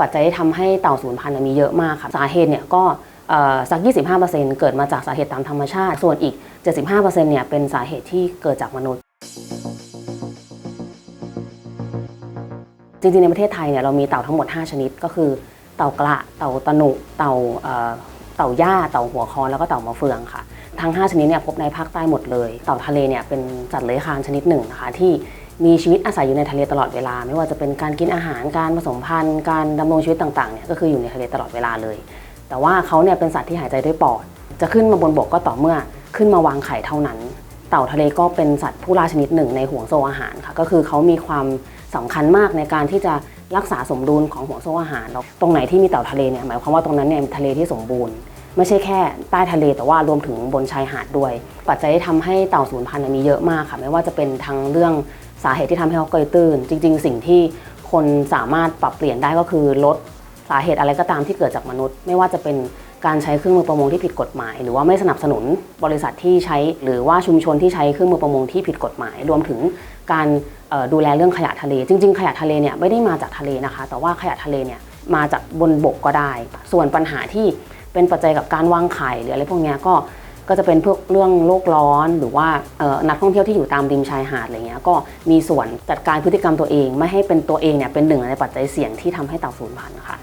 ปัจจัยที่ทำให้เต่าสูญพันธุ์มีเยอะมากค่ะสาเหตุเนี่ยก็เอ่อสัก 25%เกิดมาจากสาเหตุตามธรรมชาติ ส่วนอีก 75%เนี่ยเป็นสาเหตุที่เกิดจากมนุษย์ จริงๆ ในประเทศไทยเนี่ยเรามีเต่าทั้งหมด 5 ชนิด ก็คือเต่ากระ เต่าตะหนุ เต่าเต่าย่าเต่าหัวคอนแล้วก็เต่ามะเฟืองค่ะ ทั้ง 5 ชนิดเนี่ยพบในภาคใต้หมดเลย เต่าทะเลเนี่ยเป็นสัตว์เลื้อยคลานชนิดหนึ่งนะคะที่ มีชีวิตอาศัยอยู่ในทะเลตลอดเวลา ไม่ว่าจะเป็นการกินอาหารการผสมพันธุ์การดำรงชีวิตต่างๆเนี่ยก็คืออยู่ในทะเลตลอดเวลาเลย แต่ว่าเขาเนี่ยเป็นสัตว์ที่หายใจด้วยปอด จะขึ้นมาบนบกก็ต่อเมื่อขึ้นมาวางไข่เท่านั้น เต่าทะเลก็เป็นสัตว์ผู้ล่าชนิดหนึ่งในห่วงโซ่อาหารค่ะก็คือเขามีความสำคัญมากในการที่จะรักษาสมดุลของห่วงโซ่อาหารแล้วตรงไหนที่มีเต่าทะเลเนี่ยหมายความว่าตรงนั้นเนี่ยทะเลที่สมบูรณ์ ไม่ใช่แค่ใต้ทะเลแต่ว่ารวมถึงบนชายหาดด้วย ปัจจัยที่ทำให้เต่าสูญพันธุ์มีเยอะมากค่ะ ไม่ว่าจะเป็นทั้งเรื่อง สาเหตุที่ทำให้เขาเกยตื้น จริง ๆ สิ่งที่คนสามารถปรับเปลี่ยนได้ก็คือลดสาเหตุอะไรก็ตามที่เกิดจากมนุษย์ ไม่ว่าจะเป็นการใช้เครื่องมือประมงที่ผิดกฎหมาย หรือว่าไม่สนับสนุนบริษัทที่ใช้ หรือว่าชุมชนที่ใช้เครื่องมือประมงที่ผิดกฎหมาย รวมถึงการดูแลเรื่องขยะทะเล จริง ๆ ขยะทะเลเนี่ยไม่ได้มาจากทะเลนะคะ แต่ว่าขยะทะเลเนี่ยมาจากบนบกก็ได้ ส่วนปัญหาที่เป็นปัจจัยกับการวางไข่หรืออะไรพวกนี้ก็ ก็จะเป็นพวกเรื่องโลกร้อนหรือว่านักท่องเที่ยวที่อยู่ตามริมชายหาดอะไรเงี้ยก็มีส่วนจัดการพฤติกรรมตัวเอง ไม่ให้เป็นตัวเองเนี่ยเป็นหนึ่งในปัจจัยเสี่ยงที่ทำให้เต่าสูญพันธุ์ค่ะ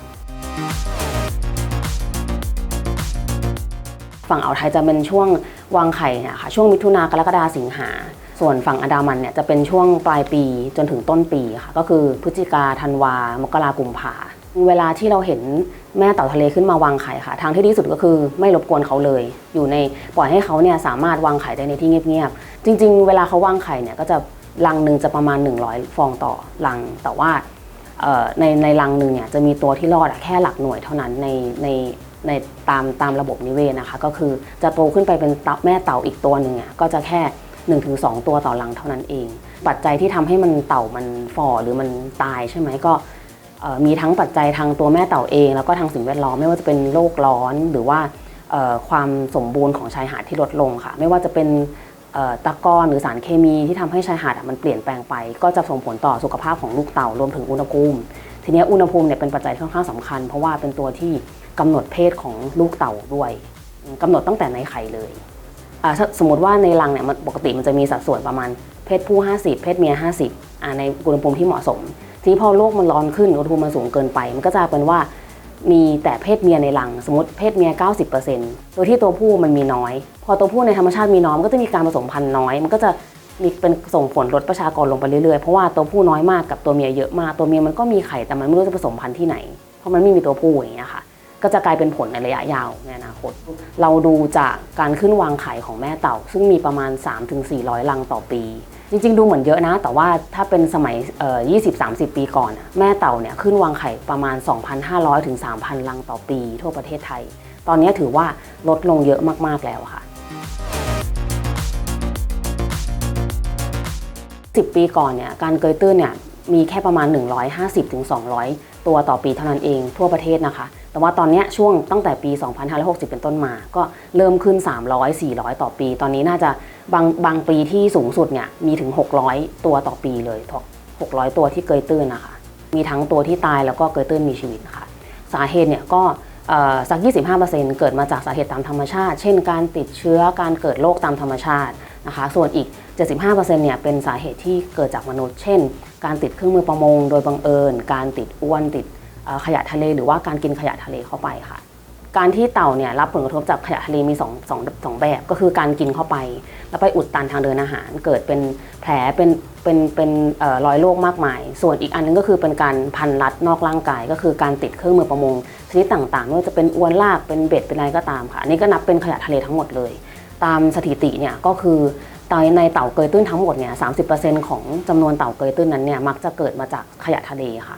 ฝั่งอ่าวไทยจะเป็นช่วงวางไข่เนี่ยค่ะช่วงมิถุนากรกฎาสิงหา ส่วนฝั่งอันดามันเนี่ยจะเป็นช่วงปลายปีจนถึงต้นปีค่ะก็คือพฤศจิกาธันวามกรากุมภา เวลาที่เราเห็นแม่เต่าทะเลขึ้นมาวางไข่ค่ะ ทางที่ดีที่สุดก็คือไม่รบกวนเขาเลย อยู่ในปล่อยให้เขาเนี่ยสามารถวางไข่ได้ในที่เงียบๆจริง ๆ เวลาเขาวางไข่เนี่ยก็จะรังหนึ่งจะประมาณ 100 ฟองต่อรัง แต่ว่าในในรังหนึ่งเนี่ยจะมีตัวที่รอดอแค่หลักหน่วยเท่านั้นในในในตามตามระบบนิเวศนะคะ ก็คือจะโตขึ้นไปเป็นแม่เต่าอีกตัวหนึ่งอะก็จะแค่1-2 ตัวต่อรังเท่านั้นเอง ปัจจัยที่ทำให้มันเต่ามันฝ่อหรือมันตายใช่ไหมก็ มีทั้งปัจจัยทางตัวแม่เต่าเอง แล้วก็ทางสิ่งแวดล้อมไม่ว่าจะเป็นโลกร้อนหรือว่าความสมบูรณ์ของชายหาดที่ลดลงค่ะ ไม่ว่าจะเป็นตะกอนหรือสารเคมีที่ทำให้ชายหาดมันเปลี่ยนแปลงไป ก็จะส่งผลต่อสุขภาพของลูกเต่ารวมถึงอุณหภูมิ ทีนี้อุณหภูมิเนี่ยเป็นปัจจัยค่อนข้างสำคัญ เพราะว่าเป็นตัวที่กำหนดเพศของลูกเต่าด้วยกำหนดตั้งแต่ในไข่เลยสมมติว่าในรังเนี่ยมันปกติมันจะมีสัดส่วนประมาณเพศผู้ 50 เพศเมีย 50อ่าในอุณหภูมิที่เหมาะสม ทีพอโลกมันร้อนขึ้นอุณหภูมิมันสูงเกินไป มันก็จะเป็นว่ามีแต่เพศเมียในรังสมมติเพศเมีย 90%โดยที่ตัวผู้มันมีน้อย พอตัวผู้ในธรรมชาติมีน้อยมันก็จะมีการผสมพันธุ์น้อย มันก็จะมีเป็นส่งผลลดประชากรลงไปเรื่อยๆ เพราะว่าตัวผู้น้อยมากกับตัวเมียเยอะมาก ตัวเมียมันก็มีไข่แต่มันไม่รู้จะผสมพันธุ์ที่ไหน เพราะมันไม่มีตัวผู้อย่างเงี้ยค่ะ ก็จะกลายเป็นผลในระยะยาวในอนาคต เราดูจากการขึ้นวางไข่ของแม่เต่า ซึ่งมีประมาณ 3-400 รังต่อปี จริงๆ ดูเหมือนเยอะนะ แต่ว่าถ้าเป็นสมัยเอ่อ20-30ปีก่อน แม่เต่าเนี่ยขึ้นวางไข่ประมาณ 2,500ถึง3,000 ลังต่อปีทั่วประเทศไทย ตอนนี้ถือว่าลดลงเยอะมากๆแล้วค่ะ10 ปีก่อนเนี่ยการเกยตื้นเนี่ย มีแค่ประมาณ 150ถึง200 ตัวต่อปีเท่านั้นเองทั่วประเทศนะคะ แต่ว่าตอนนี้ช่วงตั้งแต่ปี 2560 เป็นต้นมา ก็เริ่มขึ้น 300 400 ต่อปี ตอนนี้น่าจะบางบางปีที่สูงสุดเนี่ยมีถึง 600 ตัวต่อปีเลย600 ตัวที่เกยตื้นนะคะ มีทั้งตัวที่ตายแล้วก็เกยตื้นมีชีวิตนะคะ สาเหตุเนี่ยก็เอ่อสัก 25%เกิดมาจากสาเหตุตามธรรมชาติ เช่น การติดเชื้อ การเกิดโรคตามธรรมชาติ นะคะส่วนอีก 75%เนี่ยเป็นสาเหตุที่เกิดจากมนุษย์ เช่น การติดเครื่องมือประมงโดยบังเอิญ การติดอ้วนติดขยะทะเล หรือว่าการกินขยะทะเลเข้าไปค่ะ การที่เต่าเนี่ยรับผลกระทบจากขยะทะเลมีสองสองแบบ ก็คือการกินเข้าไป แล้วไปอุดตันทางเดินอาหาร เกิดเป็นแผลเป็นเป็นเป็นเอ่อรอยโรคมากมาย ส่วนอีกอันนึงก็คือเป็นการพันรัดนอกร่างกาย ก็คือการติดเครื่องมือประมงชนิดต่างๆไม่ว่าจะเป็นอวนลากเป็นเบ็ดเป็นอะไรก็ตามค่ะอันนี้ก็นับเป็นขยะทะเลทั้งหมดเลย ตามสถิติเนี่ยก็คือตายในเต่าเกยตื้นทั้งหมดเนี่ยสาของจำนวนเต่าเกยตื้นนั้นเนี่ยมักจะเกิดมาจากขยะทะเลค่ะ